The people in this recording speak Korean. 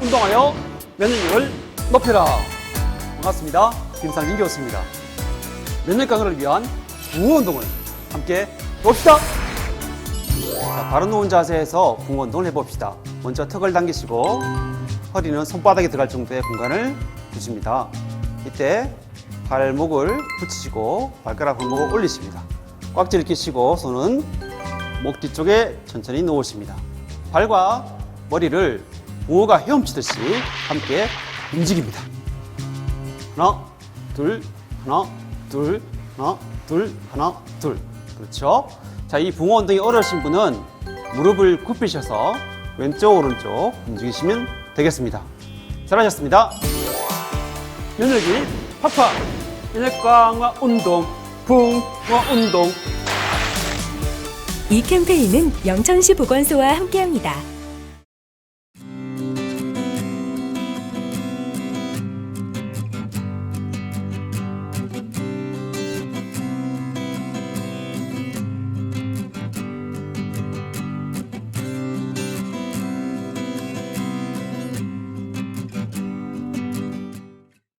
운동하여 면역력을 높여라. 반갑습니다. 김상진 교수입니다. 면역 강화를 위한 붕어 운동을 함께 봅시다. 자, 바로 누운 자세에서 붕어 운동을 해봅시다. 먼저 턱을 당기시고 허리는 손바닥에 들어갈 정도의 공간을 두십니다. 이때 발목을 붙이시고 발가락 발목을 올리십니다. 꽉 찔기시고 손은 목 뒤쪽에 천천히 놓으십니다. 발과 머리를 붕어가 헤엄치듯이 함께 움직입니다. 하나, 둘, 하나, 둘, 하나, 둘, 하나, 둘. 그렇죠? 자, 이 붕어 운동이 어려우신 분은 무릎을 굽히셔서 왼쪽, 오른쪽 움직이시면 되겠습니다. 잘하셨습니다. 팍팍! 면역 강화 운동, 붕어 운동. 이 캠페인은 영천시 보건소와 함께합니다.